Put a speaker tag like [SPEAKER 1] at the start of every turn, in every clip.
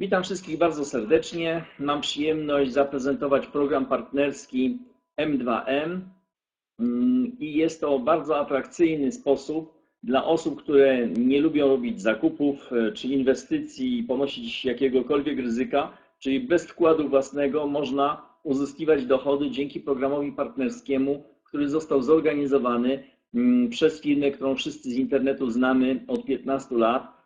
[SPEAKER 1] Witam wszystkich bardzo serdecznie. Mam przyjemność zaprezentować program partnerski M2M mm, i jest to bardzo atrakcyjny sposób dla osób, które nie lubią robić zakupów e, czy inwestycji i ponosić jakiegokolwiek ryzyka, czyli bez wkładu własnego można uzyskiwać dochody dzięki programowi partnerskiemu, który został zorganizowany mm, przez firmę, którą wszyscy z internetu znamy od 15 lat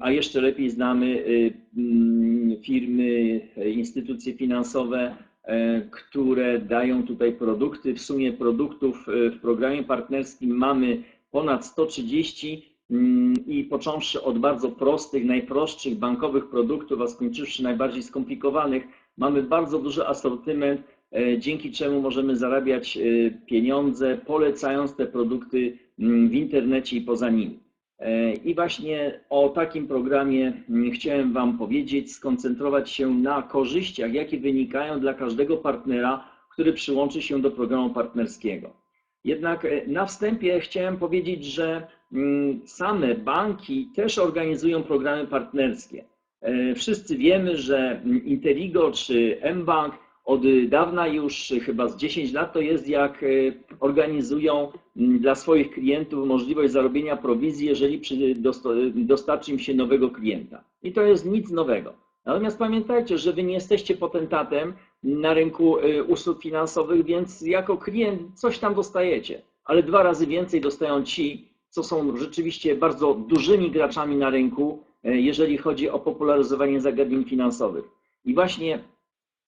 [SPEAKER 1] a jeszcze lepiej znamy y, mm, firmy, instytucje finansowe, e, które dają tutaj produkty. W sumie produktów e, w programie partnerskim mamy ponad 130 mm, i począwszy od bardzo prostych, najprostszych bankowych produktów, a skończywszy najbardziej skomplikowanych, mamy bardzo duży asortyment, e, dzięki czemu możemy zarabiać pieniądze, polecając te produkty w internecie i poza nim. E, I właśnie o takim programie mm, chciałem Wam powiedzieć, skoncentrować się na korzyściach, jakie wynikają dla każdego partnera, który przyłączy się do programu partnerskiego. Jednak e, na wstępie chciałem powiedzieć, że mm, same banki też organizują programy partnerskie. E, wszyscy wiemy, że mm, Interigo czy mBank od dawna już, chyba z 10 lat to jest, jak e, organizują dla swoich klientów możliwość zarobienia prowizji, jeżeli dostarczy im się nowego klienta. I to jest nic nowego. Natomiast pamiętajcie, że wy nie jesteście potentatem na rynku e, usług finansowych, więc jako klient coś tam dostajecie, ale dwa razy więcej dostają ci, co są rzeczywiście bardzo dużymi graczami na rynku, e, jeżeli chodzi o popularyzowanie zagadnień finansowych. I właśnie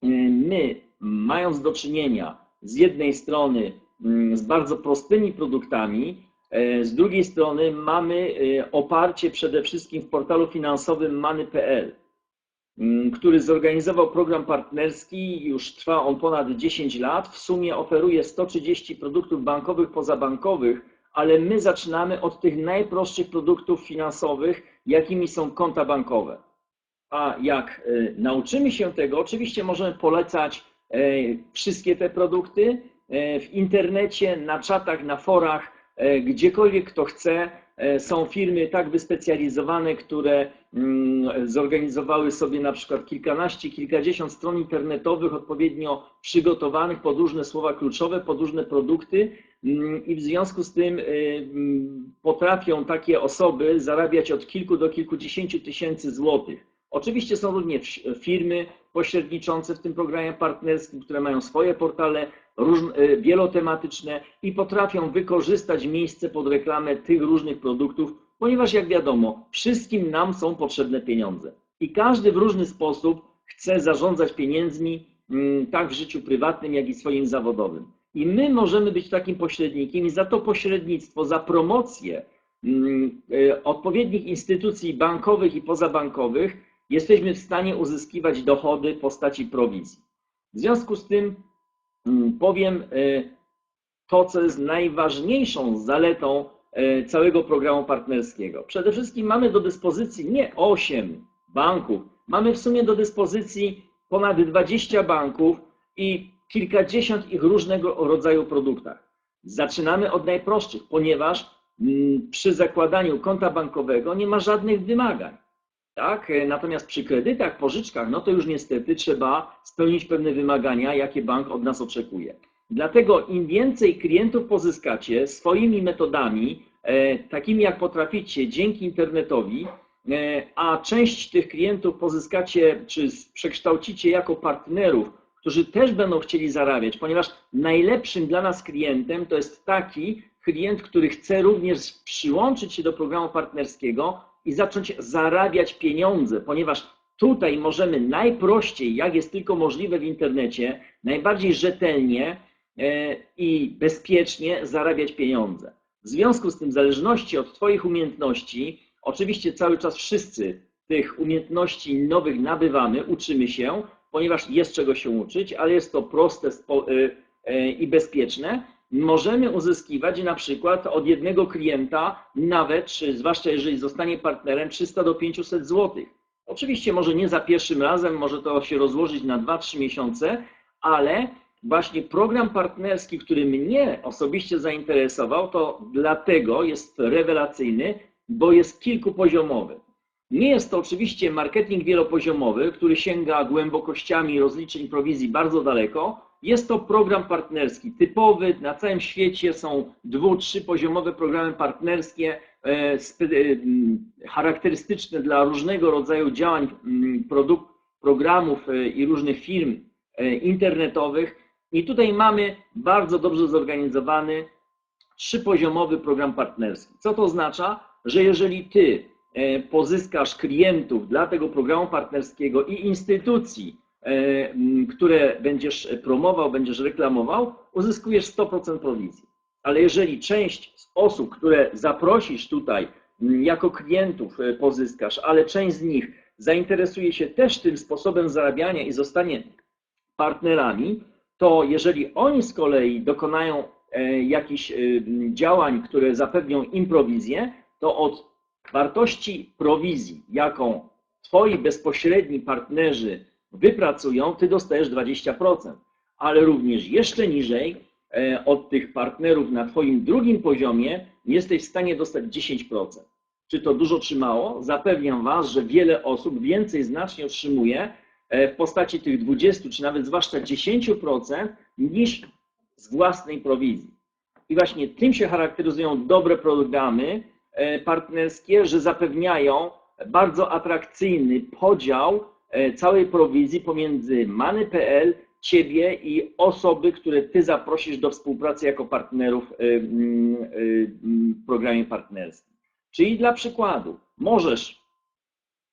[SPEAKER 1] my, mając do czynienia z jednej strony mm, z bardzo prostymi produktami, y, z drugiej strony mamy y, oparcie przede wszystkim w portalu finansowym many.pl, mm, który zorganizował program partnerski, już trwa on ponad 10 lat, w sumie oferuje 130 produktów bankowych, pozabankowych, ale my zaczynamy od tych najprostszych produktów finansowych, jakimi są konta bankowe. A jak e, nauczymy się tego, oczywiście możemy polecać e, wszystkie te produkty e, w internecie, na czatach, na forach, gdziekolwiek kto chce. Są firmy tak wyspecjalizowane, które mm, zorganizowały sobie na przykład kilkanaście, kilkadziesiąt stron internetowych odpowiednio przygotowanych pod różne słowa kluczowe, pod różne produkty mm, i w związku z tym mm, potrafią takie osoby zarabiać od kilku do kilkudziesięciu tysięcy złotych. Oczywiście są również firmy pośredniczące w tym programie partnerskim, które mają swoje portale e, wielotematyczne i potrafią wykorzystać miejsce pod reklamę tych różnych produktów, ponieważ jak wiadomo, wszystkim nam są potrzebne pieniądze. I każdy w różny sposób chce zarządzać pieniędzmi, mm, tak w życiu prywatnym, jak i swoim zawodowym. I my możemy być takim pośrednikiem i za to pośrednictwo, za promocję mm, e, odpowiednich instytucji bankowych i pozabankowych jesteśmy w stanie uzyskiwać dochody w postaci prowizji. W związku z tym mm, powiem e, to, co jest najważniejszą zaletą e, całego programu partnerskiego. Przede wszystkim mamy do dyspozycji nie 8 banków, mamy w sumie do dyspozycji ponad 20 banków i kilkadziesiąt ich różnego rodzaju produktach. Zaczynamy od najprostszych, ponieważ mm, przy zakładaniu konta bankowego nie ma żadnych wymagań. Tak? E, natomiast przy kredytach, pożyczkach, no to już niestety trzeba spełnić pewne wymagania, jakie bank od nas oczekuje. Dlatego im więcej klientów pozyskacie swoimi metodami, e, takimi jak potraficie dzięki internetowi, e, a część tych klientów pozyskacie czy przekształcicie jako partnerów, którzy też będą chcieli zarabiać, ponieważ najlepszym dla nas klientem to jest taki klient, który chce również przyłączyć się do programu partnerskiego, i zacząć zarabiać pieniądze, ponieważ tutaj możemy najprościej, jak jest tylko możliwe w internecie, najbardziej rzetelnie e, i bezpiecznie zarabiać pieniądze. W związku z tym, w zależności od Twoich umiejętności, oczywiście cały czas wszyscy tych umiejętności nowych nabywamy, uczymy się, ponieważ jest czego się uczyć, ale jest to proste e, e, i bezpieczne możemy uzyskiwać na przykład od jednego klienta nawet, czy zwłaszcza jeżeli zostanie partnerem, 300 do 500 zł. Oczywiście może nie za pierwszym razem, może to się rozłożyć na 2-3 miesiące, ale właśnie program partnerski, który mnie osobiście zainteresował, to dlatego jest rewelacyjny, bo jest kilkupoziomowy. Nie jest to oczywiście marketing wielopoziomowy, który sięga głębokościami rozliczeń prowizji bardzo daleko. Jest to program partnerski typowy. Na całym świecie są dwu, trzypoziomowe programy partnerskie e, charakterystyczne dla różnego rodzaju działań, produkt, programów e, i różnych firm e, internetowych. I tutaj mamy bardzo dobrze zorganizowany trzypoziomowy program partnerski. Co to oznacza? Że jeżeli ty e, pozyskasz klientów dla tego programu partnerskiego i instytucji, które będziesz promował, będziesz reklamował, uzyskujesz 100% prowizji. Ale jeżeli część z osób, które zaprosisz tutaj jako klientów pozyskasz, ale część z nich zainteresuje się też tym sposobem zarabiania i zostanie partnerami, to jeżeli oni z kolei dokonają e, jakichś e, działań, które zapewnią im prowizję, to od wartości prowizji, jaką Twoi bezpośredni partnerzy wypracują, Ty dostajesz 20%, ale również jeszcze niżej e, od tych partnerów na Twoim drugim poziomie jesteś w stanie dostać 10%. Czy to dużo czy mało? Zapewniam Was, że wiele osób więcej znacznie otrzymuje e, w postaci tych 20 czy nawet zwłaszcza 10% niż z własnej prowizji. I właśnie tym się charakteryzują dobre programy e, partnerskie, że zapewniają bardzo atrakcyjny podział całej prowizji pomiędzy Many.pl, Ciebie i osoby, które Ty zaprosisz do współpracy jako partnerów w programie partnerskim. Czyli dla przykładu, możesz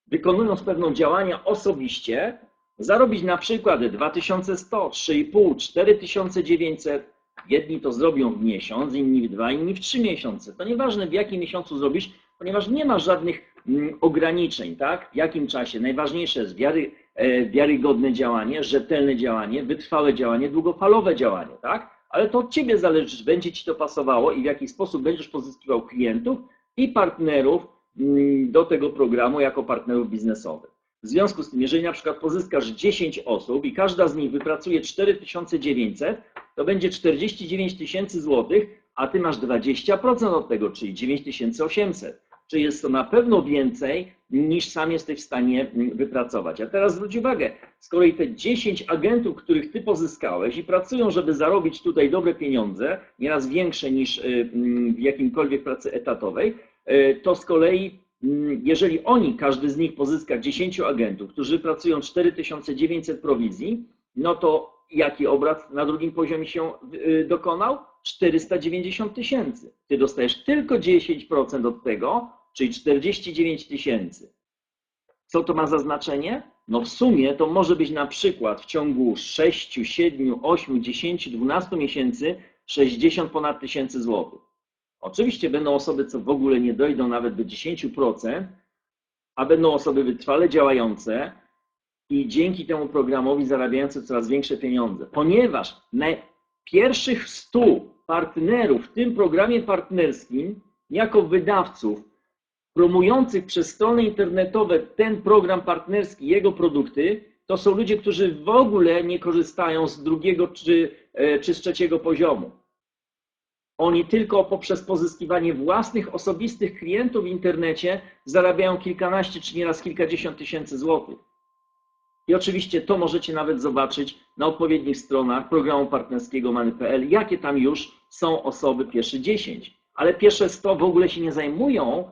[SPEAKER 1] wykonując pewną działania osobiście, zarobić na przykład 2100, 3,5, 4900. Jedni to zrobią w miesiąc, inni w dwa, inni w trzy miesiące. To nieważne w jakim miesiącu zrobisz, ponieważ nie ma żadnych mm, ograniczeń, tak? W jakim czasie. Najważniejsze jest wiary, e, wiarygodne działanie, rzetelne działanie, wytrwałe działanie, długofalowe działanie, tak? Ale to od Ciebie zależy, czy będzie Ci to pasowało i w jaki sposób będziesz pozyskiwał klientów, i partnerów mm, do tego programu jako partnerów biznesowych. W związku z tym, jeżeli na przykład pozyskasz 10 osób i każda z nich wypracuje 4900, to będzie 49 tysięcy złotych, a ty masz 20% od tego, czyli 9800. Czyli jest to na pewno więcej niż sam jesteś w stanie mm, wypracować. A teraz zwróć uwagę, z kolei te 10 agentów, których ty pozyskałeś i pracują, żeby zarobić tutaj dobre pieniądze, nieraz większe niż y, mm, w jakimkolwiek pracy etatowej, y, to z kolei mm, jeżeli oni, każdy z nich pozyska 10 agentów, którzy pracują 4900 prowizji, no to jaki obrat na drugim poziomie się y, dokonał? 490 tysięcy. Ty dostajesz tylko 10% od tego, czyli 49 tysięcy. Co to ma za znaczenie? No w sumie to może być na przykład w ciągu 6, 7, 8, 10, 12 miesięcy 60 ponad tysięcy złotych. Oczywiście będą osoby, co w ogóle nie dojdą nawet do 10%, a będą osoby wytrwale działające i dzięki temu programowi zarabiające coraz większe pieniądze. Ponieważ na pierwszych 100 partnerów w tym programie partnerskim, jako wydawców, promujących przez strony internetowe ten program partnerski, jego produkty, to są ludzie, którzy w ogóle nie korzystają z drugiego czy, e, czy z trzeciego poziomu. Oni tylko poprzez pozyskiwanie własnych osobistych klientów w internecie zarabiają kilkanaście czy nieraz kilkadziesiąt tysięcy złotych. I oczywiście to możecie nawet zobaczyć na odpowiednich stronach programu partnerskiego Many.pl, jakie tam już są osoby pierwsze 10. Ale pierwsze 100 w ogóle się nie zajmują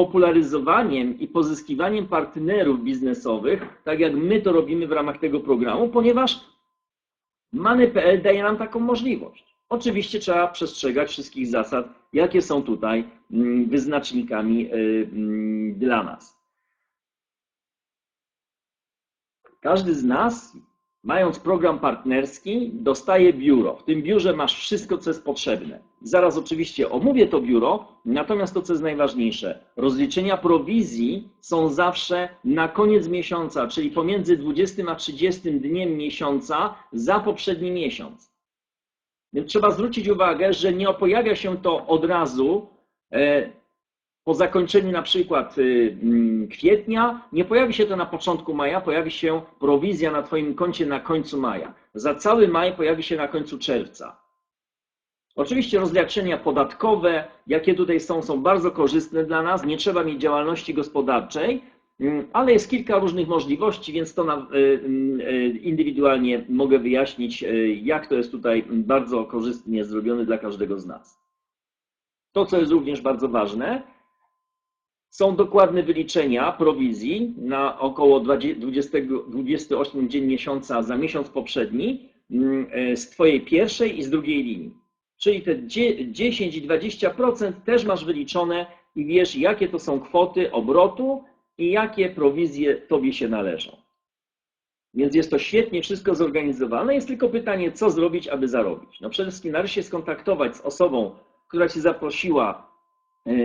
[SPEAKER 1] popularyzowaniem i pozyskiwaniem partnerów biznesowych, tak jak my to robimy w ramach tego programu, ponieważ Many.pl daje nam taką możliwość. Oczywiście trzeba przestrzegać wszystkich zasad, jakie są tutaj mm, wyznacznikami y, mm, dla nas. Każdy z nas Mając program partnerski, dostaje biuro. W tym biurze masz wszystko, co jest potrzebne. Zaraz oczywiście omówię to biuro, natomiast to, co jest najważniejsze, rozliczenia prowizji są zawsze na koniec miesiąca, czyli pomiędzy 20 a 30 dniem miesiąca za poprzedni miesiąc. Więc trzeba zwrócić uwagę, że nie pojawia się to od razu e, po zakończeniu na przykład y, mm, kwietnia, nie pojawi się to na początku maja, pojawi się prowizja na Twoim koncie na końcu maja. Za cały maj pojawi się na końcu czerwca. Oczywiście rozliczenia podatkowe, jakie tutaj są, są bardzo korzystne dla nas. Nie trzeba mieć działalności gospodarczej, mm, ale jest kilka różnych możliwości, więc to na, y, y, indywidualnie mogę wyjaśnić, jak to jest tutaj bardzo korzystnie zrobione dla każdego z nas. To, co jest również bardzo ważne, są dokładne wyliczenia prowizji na około 20, 28 dzień miesiąca za miesiąc poprzedni mm, z Twojej pierwszej i z drugiej linii. Czyli te 10 i 20% też masz wyliczone i wiesz, jakie to są kwoty obrotu i jakie prowizje Tobie się należą. Więc jest to świetnie wszystko zorganizowane. Jest tylko pytanie, co zrobić, aby zarobić. No przede wszystkim należy się skontaktować z osobą, która Cię zaprosiła e,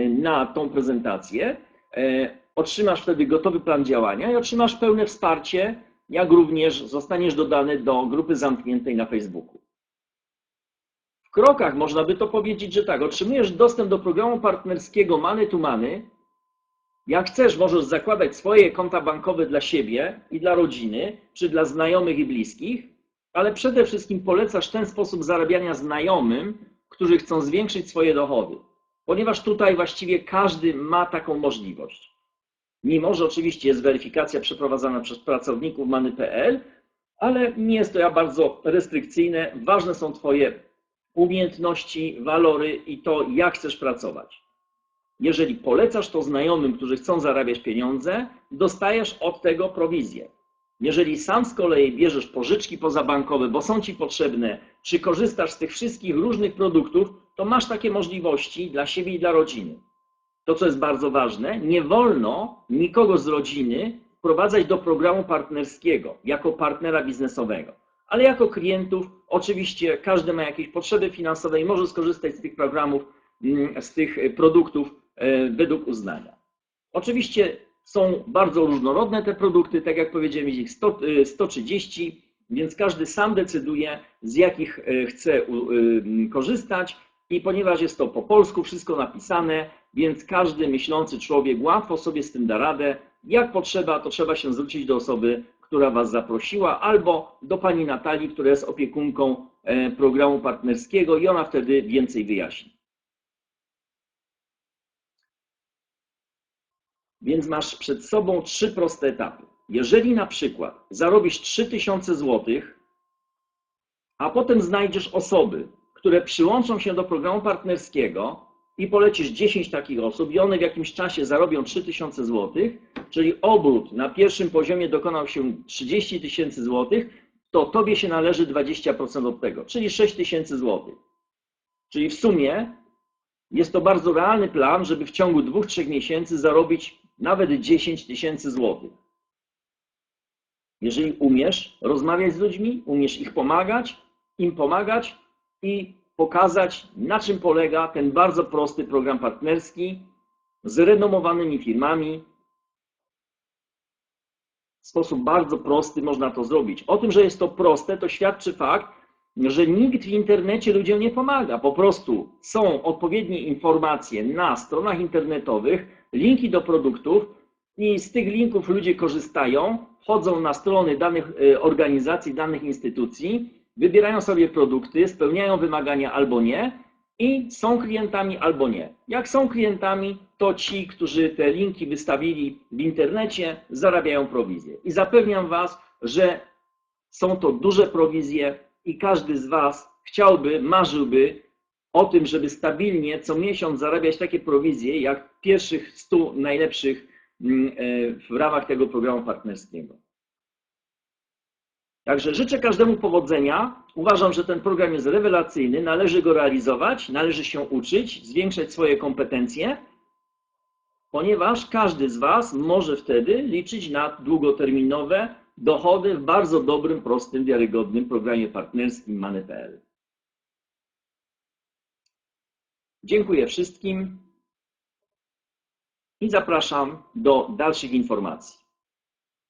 [SPEAKER 1] na tą prezentację. E, otrzymasz wtedy gotowy plan działania i otrzymasz pełne wsparcie, jak również zostaniesz dodany do grupy zamkniętej na Facebooku krokach można by to powiedzieć, że tak, otrzymujesz dostęp do programu partnerskiego Money to Money. Jak chcesz, możesz zakładać swoje konta bankowe dla siebie i dla rodziny, czy dla znajomych i bliskich, ale przede wszystkim polecasz ten sposób zarabiania znajomym, którzy chcą zwiększyć swoje dochody, ponieważ tutaj właściwie każdy ma taką możliwość. Mimo, że oczywiście jest weryfikacja przeprowadzana przez pracowników Many.pl, ale nie jest to ja bardzo restrykcyjne. Ważne są Twoje umiejętności, walory i to, jak chcesz pracować. Jeżeli polecasz to znajomym, którzy chcą zarabiać pieniądze, dostajesz od tego prowizję. Jeżeli sam z kolei bierzesz pożyczki pozabankowe, bo są ci potrzebne, czy korzystasz z tych wszystkich różnych produktów, to masz takie możliwości dla siebie i dla rodziny. To, co jest bardzo ważne, nie wolno nikogo z rodziny wprowadzać do programu partnerskiego jako partnera biznesowego ale jako klientów oczywiście każdy ma jakieś potrzeby finansowe i może skorzystać z tych programów, mm, z tych produktów e, według uznania. Oczywiście są bardzo różnorodne te produkty, tak jak powiedziałem, jest ich 100, 130, e, więc każdy sam decyduje, z jakich e, chce korzystać i ponieważ jest to po polsku wszystko napisane, więc każdy myślący człowiek łatwo sobie z tym da radę. Jak potrzeba, to trzeba się zwrócić do osoby która Was zaprosiła, albo do Pani Natalii, która jest opiekunką e, programu partnerskiego i ona wtedy więcej wyjaśni. Więc masz przed sobą trzy proste etapy. Jeżeli na przykład zarobisz 3000 zł, a potem znajdziesz osoby, które przyłączą się do programu partnerskiego, i polecisz 10 takich osób i one w jakimś czasie zarobią 3000 zł, czyli obrót na pierwszym poziomie dokonał się 30 tysięcy złotych, to tobie się należy 20% od tego, czyli 6 tysięcy złotych. Czyli w sumie jest to bardzo realny plan, żeby w ciągu 2-3 miesięcy zarobić nawet 10 tysięcy złotych. Jeżeli umiesz rozmawiać z ludźmi, umiesz ich pomagać, im pomagać i pokazać, na czym polega ten bardzo prosty program partnerski z renomowanymi firmami. W sposób bardzo prosty można to zrobić. O tym, że jest to proste, to świadczy fakt, że nikt w internecie ludziom nie pomaga. Po prostu są odpowiednie informacje na stronach internetowych, linki do produktów i z tych linków ludzie korzystają, wchodzą na strony danych y, organizacji, danych instytucji wybierają sobie produkty, spełniają wymagania albo nie i są klientami albo nie. Jak są klientami, to ci, którzy te linki wystawili w internecie, zarabiają prowizję. I zapewniam Was, że są to duże prowizje i każdy z Was chciałby, marzyłby o tym, żeby stabilnie co miesiąc zarabiać takie prowizje, jak pierwszych 100 najlepszych mm, e, w ramach tego programu partnerskiego. Także życzę każdemu powodzenia. Uważam, że ten program jest rewelacyjny, należy go realizować, należy się uczyć, zwiększać swoje kompetencje, ponieważ każdy z Was może wtedy liczyć na długoterminowe dochody w bardzo dobrym, prostym, wiarygodnym programie partnerskim Many.pl. Dziękuję wszystkim i zapraszam do dalszych informacji.